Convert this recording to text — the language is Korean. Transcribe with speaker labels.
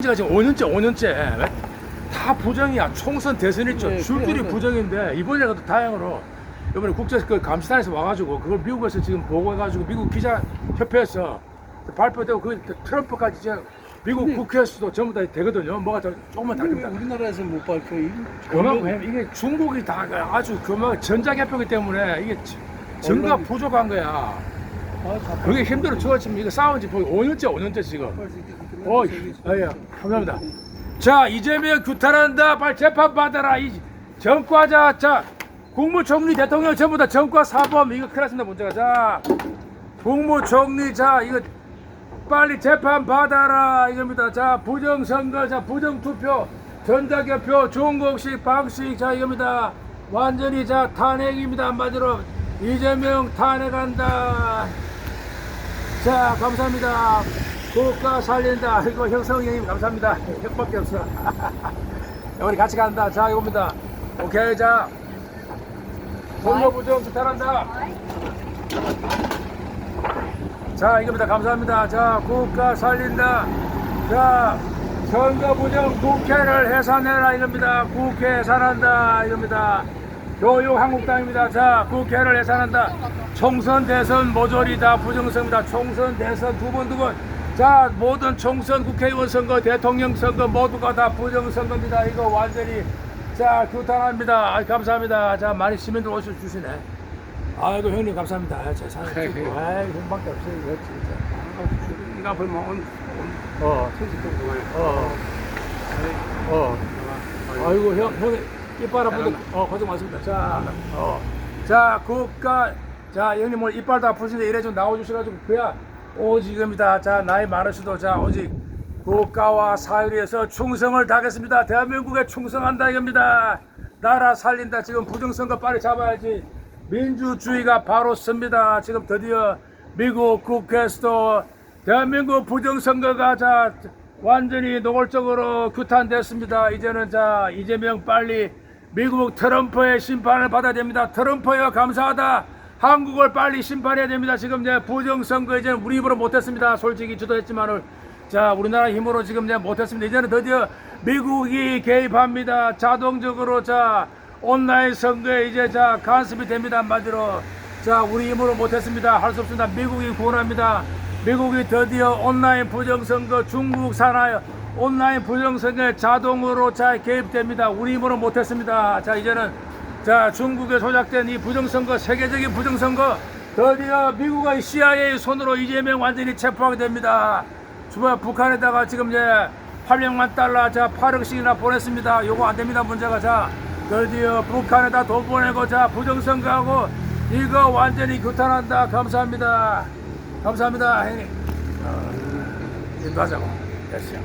Speaker 1: 지가 지금 5년째 5년째 다 부정이야. 총선 대선 일정
Speaker 2: 네,
Speaker 1: 줄줄이 부정인데 이번에도 다행으로 이번에 국제 그 감시단에서 와가지고 그걸 미국에서 지금 보고해가지고 미국 기자 협회에서 발표되고 그 트럼프까지 이제 미국
Speaker 2: 근데-
Speaker 1: 국회에서도 전부 다 되거든요. 뭐가 더 조금만
Speaker 2: 왜
Speaker 1: 다릅니다.
Speaker 2: 우리나라에서 못? 이-
Speaker 1: 그만큼 이게 중국이 다 아주 그만 전자개표기 때문에 이게
Speaker 2: 언론이-
Speaker 1: 부족한 거야.
Speaker 2: 아, 다
Speaker 1: 그게 힘들어. 저 지금 이거 싸운 지 거의 5년째 5년째 지금 어, 예, 감사합니다. 자, 이재명 규탄한다. 빨리 재판 받아라. 이 전과자, 자, 국무총리 대통령 전부 다 전과 사범 이거 큰일 났습니다 문제가. 자, 국무총리 자 이거 빨리 재판 받아라 이겁니다. 자, 부정선거, 자, 부정투표, 전자개표, 중국식 방식 자 이겁니다. 완전히 자 탄핵입니다 한마디로 이재명 탄핵한다. 자, 감사합니다. 국가 살린다. 이거 형성 형님 감사합니다. 형밖에 없어. 우리 같이 간다. 자, 이겁니다. 오케이, 자. 선거부정 부탁한다. 자, 이겁니다. 감사합니다. 자, 국가 살린다. 자, 선거부정 국회를 해산해라. 이겁니다. 국회 해산한다. 이겁니다. 교육 한국당입니다. 자, 국회를 해산한다. 총선 대선 모조리 다 부정선거입니다. 총선 대선 두 번 두 번. 자, 모든 총선 국회의원 선거, 대통령 선거 모두가 다 부정선거입니다. 이거 완전히 자 규탄합니다. 아, 감사합니다. 자, 많이 시민들 오셔 주시네. 아이고 형님 감사합니다. 아, 제 사랑 찍고. 아이 형밖에 없어요. 이거 진짜.
Speaker 2: 이가 벌면 온
Speaker 1: 어,
Speaker 2: 천식 동안
Speaker 1: 어, 어. 아이고 형, 형이 이빨 아픈데 어 고생 많습니다. 자, 어, 자 국가, 자 형님 오늘 이빨도 아프신데 이래 좀 나와주셔가지고 그야 오직입니다. 자 나이 많으셔도 자 오직 국가와 사회를 위해서 충성을 다하겠습니다. 대한민국에 충성한다 이겁니다. 나라 살린다. 지금 부정선거 빨리 잡아야지. 민주주의가 바로 섭니다. 지금 드디어 미국 국회에서도 대한민국 부정선거가 자 완전히 노골적으로 규탄됐습니다. 이제는 자 이재명 빨리 미국 트럼프의 심판을 받아야 됩니다. 트럼프여 감사하다. 한국을 빨리 심판해야 됩니다. 지금 이제 부정선거 이제는 우리 힘으로 못했습니다. 솔직히 주도했지만은 자 우리나라 힘으로 지금 이제 못했습니다. 이제는 드디어 미국이 개입합니다. 자동적으로 자 온라인 선거에 이제 자 간섭이 됩니다. 한마디로 자 우리 힘으로 못했습니다. 할 수 없습니다. 미국이 구원합니다. 미국이 드디어 온라인 부정선거 중국 산하에 온라인 부정선거에 자동으로 자 개입됩니다. 우리 힘으로 못했습니다. 자 이제는 자 중국에 조작된 이 부정선거 세계적인 부정선거 드디어 미국의 CIA 손으로 이재명 완전히 체포하게 됩니다. 주말 북한에다가 지금 이제 800만 달러 자 8억씩이나 보냈습니다. 요거 안 됩니다. 문제가 자 드디어 북한에다 돈 보내고 자 부정선거하고 이거 완전히 규탄한다. 감사합니다. 감사합니다. 형님. 어, 인도하자고. 됐어요.